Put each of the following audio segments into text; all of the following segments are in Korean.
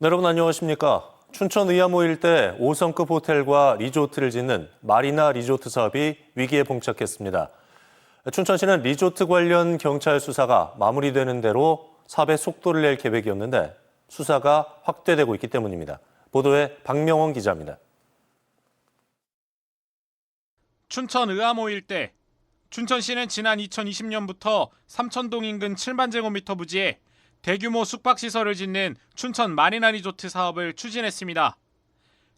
네, 여러분 안녕하십니까? 춘천 의암호 일대 5성급 호텔과 리조트를 짓는 마리나 리조트 사업이 위기에 봉착했습니다. 춘천시는 리조트 관련 경찰 수사가 마무리되는 대로 사업에 속도를 낼 계획이었는데 수사가 확대되고 있기 때문입니다. 보도에 박명원 기자입니다. 춘천 의암호 일대 춘천시는 지난 2020년부터 삼천동 인근 7만 제곱미터 부지에 대규모 숙박시설을 짓는 춘천 마리나 리조트 사업을 추진했습니다.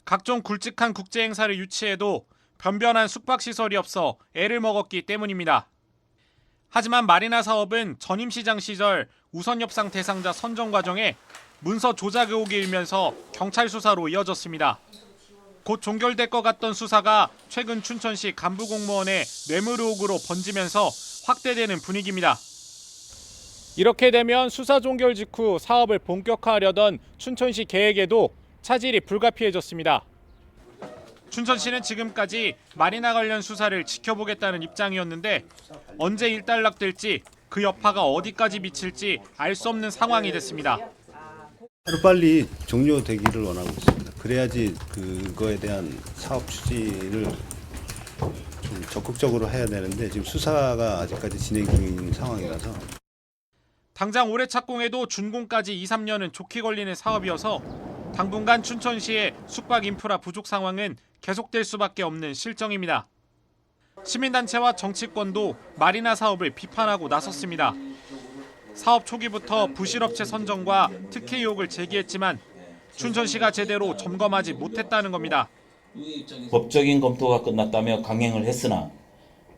각종 굵직한 국제 행사를 유치해도 변변한 숙박시설이 없어 애를 먹었기 때문입니다. 하지만 마리나 사업은 전임시장 시절 우선협상 대상자 선정 과정에 문서 조작 의혹이 일면서 경찰 수사로 이어졌습니다. 곧 종결될 것 같던 수사가 최근 춘천시 간부 공무원의 뇌물 의혹으로 번지면서 확대되는 분위기입니다. 이렇게 되면 수사 종결 직후 사업을 본격화하려던 춘천시 계획에도 차질이 불가피해졌습니다. 춘천시는 지금까지 마리나 관련 수사를 지켜보겠다는 입장이었는데 언제 일단락될지 그 여파가 어디까지 미칠지 알 수 없는 상황이 됐습니다. 하루빨리 종료되기를 원하고 있습니다. 그래야지 그거에 대한 사업 추진을 좀 적극적으로 해야 되는데 지금 수사가 아직까지 진행 중인 상황이라서 당장 올해 착공해도 준공까지 2, 3년은 좋게 걸리는 사업이어서 당분간 춘천시의 숙박 인프라 부족 상황은 계속될 수밖에 없는 실정입니다. 시민단체와 정치권도 마리나 사업을 비판하고 나섰습니다. 사업 초기부터 부실업체 선정과 특혜 의혹을 제기했지만 춘천시가 제대로 점검하지 못했다는 겁니다. 법적인 검토가 끝났다며 강행을 했으나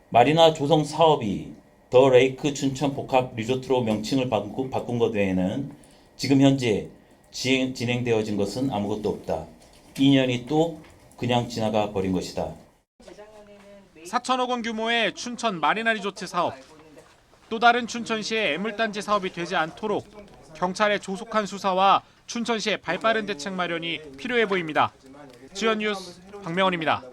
마리나 조성 사업이 더 레이크 춘천 복합 리조트로 명칭을 바꾸- 바꾼 것 외에는 지금 현재 지- 진행되어진 것은 아무것도 없다. 2년이 또 그냥 지나가 버린 것이다. 4천억 원 규모의 춘천 마리나 리조트 사업. 또 다른 춘천시의 애물단지 사업이 되지 않도록 경찰의 조속한 수사와 춘천시의 발빠른 대책 마련이 필요해 보입니다. 지연 뉴스 박명원입니다.